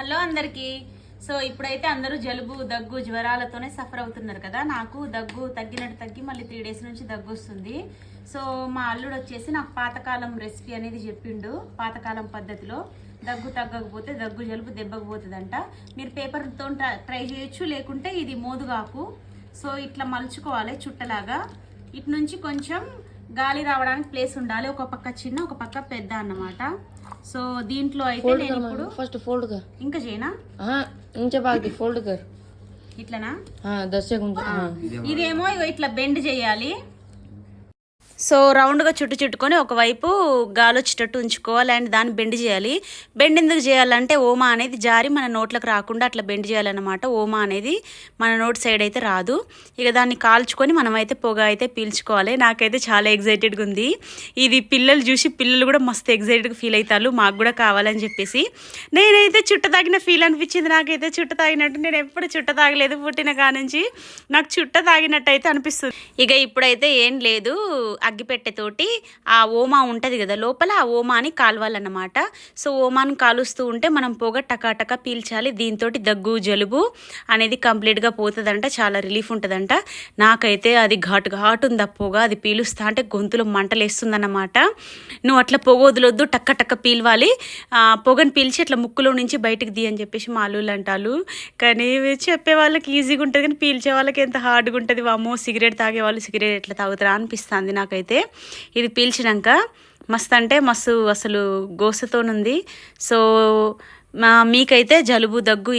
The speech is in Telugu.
హలో అందరికీ. సో ఇప్పుడైతే అందరూ జలుబు దగ్గు జ్వరాలతోనే సఫర్ అవుతున్నారు కదా. నాకు దగ్గు తగ్గినట్టు తగ్గి మళ్ళీ త్రీ డేస్ నుంచి దగ్గు వస్తుంది. సో మా అల్లుడు వచ్చేసి నాకు పాతకాలం రెసిపీ అనేది చెప్పిండు పాతకాలం పద్ధతిలో. దగ్గు తగ్గకపోతే దగ్గు జలుబు దెబ్బకపోతుందంట. మీరు పేపర్తో ట్రై చేయొచ్చు లేకుంటే ఇది మోదుగాకు. సో ఇట్లా మలుచుకోవాలి చుట్టలాగా. ఇటు నుంచి కొంచెం గాలి రావడానికి ప్లేస్ ఉండాలి. ఒక పక్క చిన్న ఒక పక్క పెద్ద అన్నమాట. సో దీంట్లో అయితే నేను ఇప్పుడు ఫస్ట్ ఫోల్డ్ కర్. ఇంకా చేయనా? ఇంచే బాగుంది ఫోల్డ్ కర్. ఇట్లనా? దశ ఇదేమో ఇట్లా బెండ్ చేయాలి. సో రౌండ్గా చుట్టు చుట్టుకొని ఒకవైపు గాలి వచ్చేటట్టు ఉంచుకోవాలి అండ్ దాన్ని బెండ్ చేయాలి. బెండ్ ఎందుకు చేయాలంటే ఓమా అనేది జారి మన నోట్లకు రాకుండా అట్లా బెండ్ చేయాలన్నమాట. ఓమా అనేది మన నోట్ సైడ్ అయితే రాదు. ఇక దాన్ని కాల్చుకొని మనమైతే పొగ అయితే పీల్చుకోవాలి. నాకైతే చాలా ఎగ్జైటెడ్గా ఉంది. ఇది పిల్లలు చూసి పిల్లలు కూడా మస్తు ఎగ్జైటెడ్గా ఫీల్ అవుతారు. మాకు కూడా కావాలని చెప్పేసి. నేనైతే చుట్ట తాగిన ఫీల్ అనిపించింది. నాకైతే చుట్ట తాగినట్టు. నేను ఎప్పుడు చుట్ట తాగలేదు పుట్టిన కానుంచి. నాకు చుట్ట తాగినట్టు అయితే అనిపిస్తుంది. ఇక ఇప్పుడైతే ఏం లేదు. అగ్గిపెట్టెతోటి ఆ ఓమా ఉంటుంది కదా లోపల ఆ ఓమాని కాలవాలన్నమాట. సో ఓమాను కాలుస్తూ ఉంటే మనం పొగ టకాటక పీల్చాలి దీంతో దగ్గు జలుబు అనేది కంప్లీట్గా పోతుందంట చాలా రిలీఫ్ ఉంటుందంట. నాకైతే అది ఘాటు ఘాటు ఉంది ఆ పొగ అది పీలుస్తా అంటే గొంతులో మంటలేస్తుందన్నమాట. నువ్వు అట్లా పొగ వదలొద్దు టక్క టక్క పీల్వాలి. ఆ, పొగను పీల్చి అట్లా ముక్కులో నుంచి బయటకు దీ అని చెప్పేసి మా అల్లుళ్ళు అంటారు కానీ చెప్పే వాళ్ళకి ఈజీగా ఉంటుంది కానీ పీల్చే వాళ్ళకి ఎంత హార్డ్గా ఉంటుంది వామో సిగరెట్ తాగే వాళ్ళు సిగరెట్ ఎట్లా తాగుతారా అనిపిస్తుంది నాకైతే ఇది పీల్చినాక మస్తు అంటే మస్తు అసలు గోసతోనుంది. సో మా మీకైతే జలుబు దగ్గు